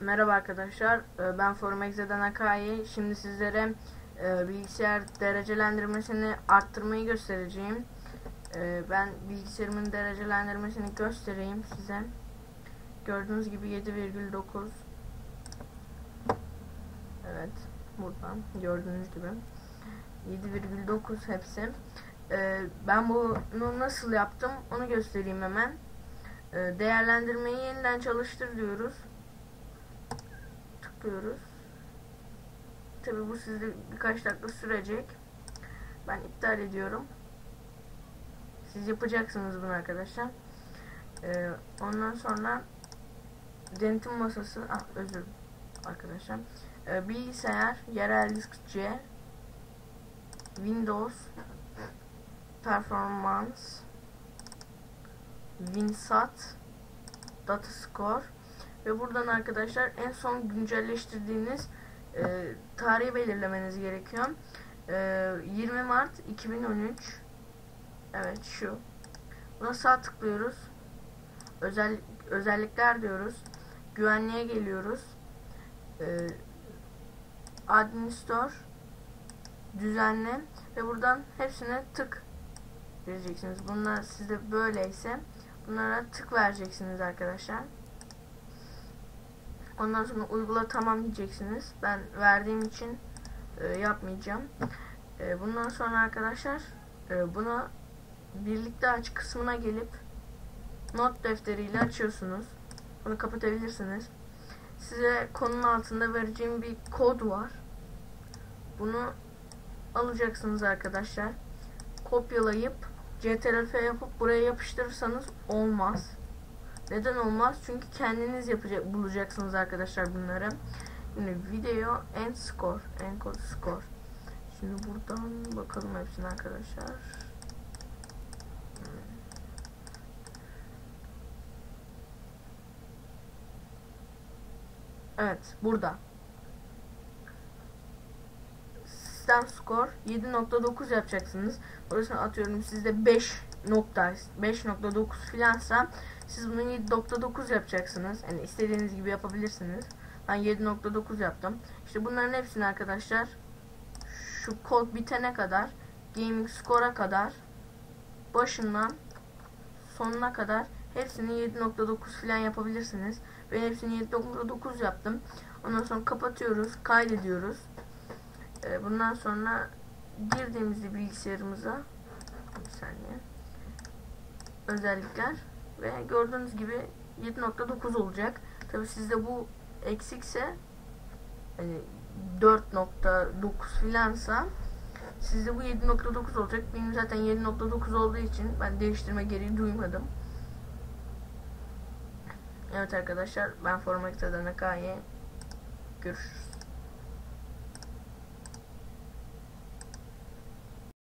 Merhaba arkadaşlar, Ee, ben Formex'den Akai. Şimdi sizlere e, bilgisayar derecelendirmesini arttırmayı göstereceğim. Ee, Ben bilgisayarımın derecelendirmesini göstereyim size. Gördüğünüz gibi 7,9 Evet, buradan gördüğünüz gibi 7,9 hepsi. Ee, Ben bunu nasıl yaptım onu göstereyim hemen. Değerlendirmeyi yeniden çalıştır diyoruz tıklıyoruz. Tabi bu sizde birkaç dakika sürecek. Ben iptal ediyorum. Siz yapacaksınız bunu arkadaşlar. Ee, ondan sonra denetim masası, ah özür arkadaşlar. Ee, bilgisayar, yerel disk C, Windows, Performance, WinSat, Datascore ve buradan arkadaşlar en son güncelleştirdiğiniz e, tarihi belirlemeniz gerekiyor. E, 20 Mart 2013 Evet şu. Buna sağ tıklıyoruz. Özel özellikler diyoruz. Güvenliğe geliyoruz. E, administrator düzenle ve buradan hepsine tık vereceksiniz. Bunlar sizde böyleyse bunlara tık vereceksiniz arkadaşlar. Ondan sonra uygula tamam diyeceksiniz. Ben verdiğim için e, yapmayacağım. E, bundan sonra arkadaşlar e, buna birlikte aç kısmına gelip not defteriyle açıyorsunuz. Bunu kapatabilirsiniz. Size konunun altında vereceğim bir kod var. Bunu alacaksınız arkadaşlar. Kopyalayıp CTRL yapıp buraya yapıştırırsanız olmaz. Neden olmaz? Çünkü kendiniz yapacak bulacaksınız arkadaşlar bunları. Şimdi video end score, encode score. Şimdi buradan bakalım hepsine arkadaşlar. Evet, burada. Sistem score 7.9 yapacaksınız. Burasını atıyorum sizde 5 nokta 5.9 filansa siz bunu 7.9 yapacaksınız. Yani istediğiniz gibi yapabilirsiniz. Ben 7.9 yaptım. İşte bunların hepsini arkadaşlar şu kod bitene kadar gaming score'a kadar başından sonuna kadar hepsini 7.9 falan yapabilirsiniz. Ben hepsini 7.9 yaptım. Ondan sonra kapatıyoruz, kaydediyoruz. Ee, bundan sonra girdiğimizde bilgisayarımıza bir saniye özellikler ve gördüğünüz gibi 7.9 olacak. Tabi sizde bu eksikse hani 4.9 filansa sizde bu 7.9 olacak. Benim zaten 7.9 olduğu için ben değiştirme gereği duymadım. Evet arkadaşlar ben Formax'ta Nakai'ye görüşürüz.